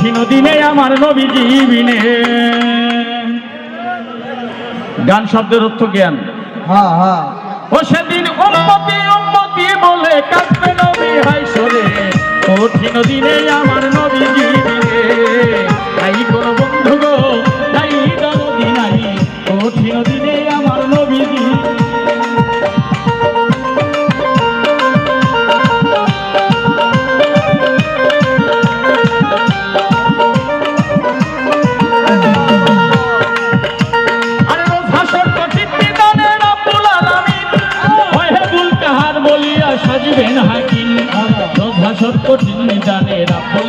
আমার নবী জীবিনে গান শব্দের অর্থ জ্ঞান। হ্যাঁ হ্যাঁ। ও সেদিন উন্মতি উন্মতি বলে কাঁদবে নবী হাই সরে। কঠিন দিনে আমার নবী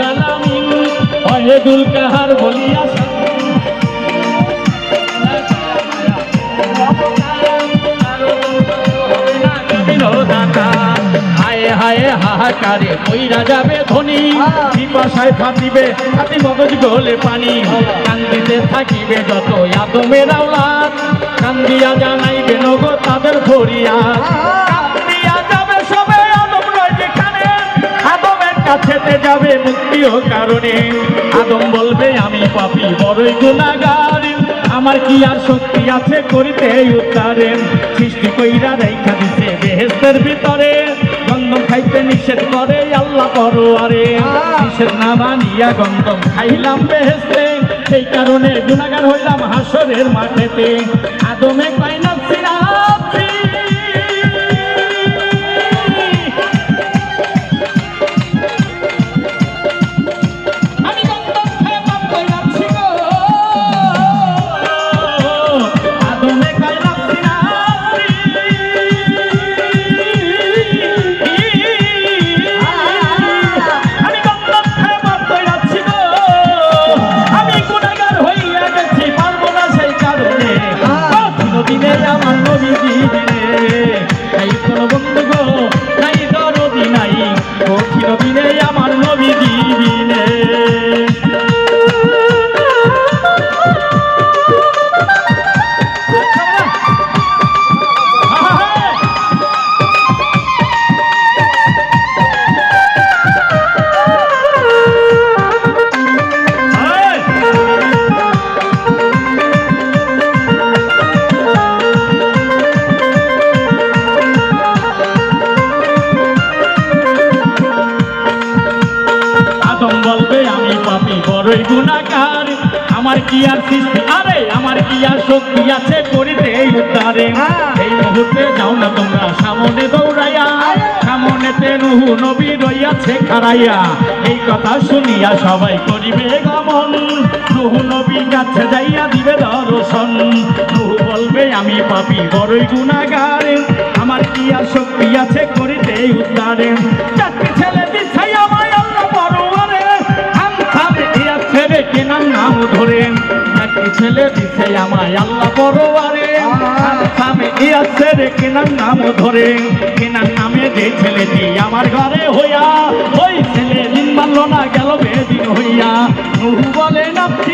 আলামিন ওহে দুল কাহার বলিয়া হায় হাহাকারে কইরা যাবে ধনী পিপাসায় ফাটিবে ফাটি মগজ গোলে পানি কান্দিতে থাকিবে যত আদমের আওলাদ কান্দিয়া জানাইবে নগো তাদের ফরিয়াদ কাছেতে যাবে মুক্তিও কারণে। আদম বলবে আমি পাপি বড়ই গুণাগার আমার কি আর শক্তি আছে করিতে উদ্ধারে? সৃষ্টি কইরা রেখা দিছে বেহেস্তের ভিতরে। গন্ধম খাইতে নিষেধ করে আল্লাহ করো আরে নিষেধ না মানিয়া গন্ধম খাইলাম বেহেস্তে সেই কারণে গুণাগার হইলাম হাসরের মাঠেতে। আদমে কয় নাফসি গুণাগার, আমার কি আর সৃষ্টি? আরে, আমার কি আর শক্তি আছে করিতে এই উদ্ধারে, এই মুহূর্তে যাও না তোমরা। সামনে দৌড়াইয়া নবী রইয়াছে খারাইয়া এই কথা শুনিয়া সবাই করিবে গমন। নুহু নবী কাছে যাইয়া দিবে দর্শন। নুহু বলবে, আমি পাপি, বড়ই গুণাগার। আমার কি আর শক্তি আছে করিতে উদ্ধারে? ছেলে দিছে আমায় আল্লাহ পরোয়ারে। আমি থাম ইয়া রে কেনার নাম ধরে। কেনার নামে যে ছেলেটি আমার ঘরে হইয়া, ওই ছেলে দিন মানল না, গেল বেদিন হইয়া। বলে নাপছি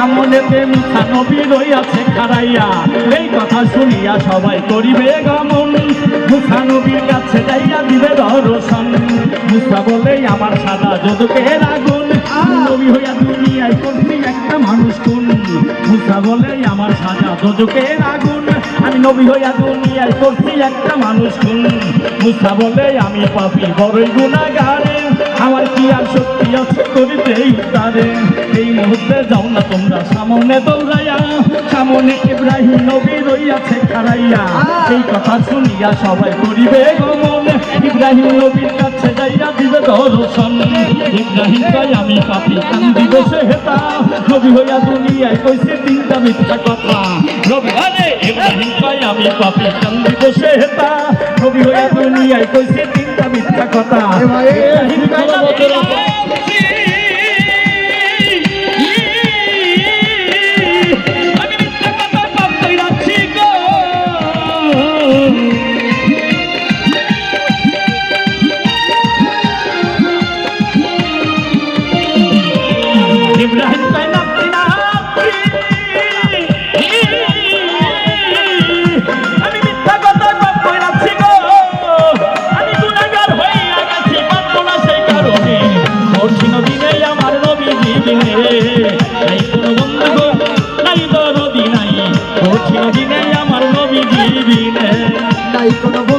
সামনেতে প্রেম নবী রইয়াছে খারাইয়া এই কথা শুনিয়া সবাই করিবে গমন। নবীর কাছে যাইয়া দিবে দর্শন। মুসা বলে আমার সাদা যদুকের আগুন। নবী হইয়া দুনিয়ায় করছি একটা মানুষ কোন? মুসা বলে আমার সাজা দোজকের আগুন। আমি নবী হইয়া দুনিয়ায় করছি একটা মানুষ খুন। মুসা বলে আমি পাপি বড়ই গুণাগারে আমার কি আর শক্তি আছে করিতে উদ্ধারে এই মুহূর্তে যাও না তোমরা সামনে দৌড়াইয়া। সামনে ইব্রাহিম নবী রইয়াছে খারাইয়া এই কথা শুনিয়া সবাই করিবে গমন। ইব্রাহিম নবীর কাছে দিবে দর্শন ইব্রাহিম কয় আমি পাপি। কান্দি বসে হেতা। নবী হইয়া দুনিয়ায় কইছে তিনটা মিথ্যা কথা। নবী আরে ইব্রাহিম কয় আমি পাপি। কান্দি বসে হেতা। নবী হইয়া দুনিয়ায় কইছে তিনটা মিথ্যা কথা। নাই দরদি নাই কঠিন দিনে আমার নবী দিবিনে নাই কোনো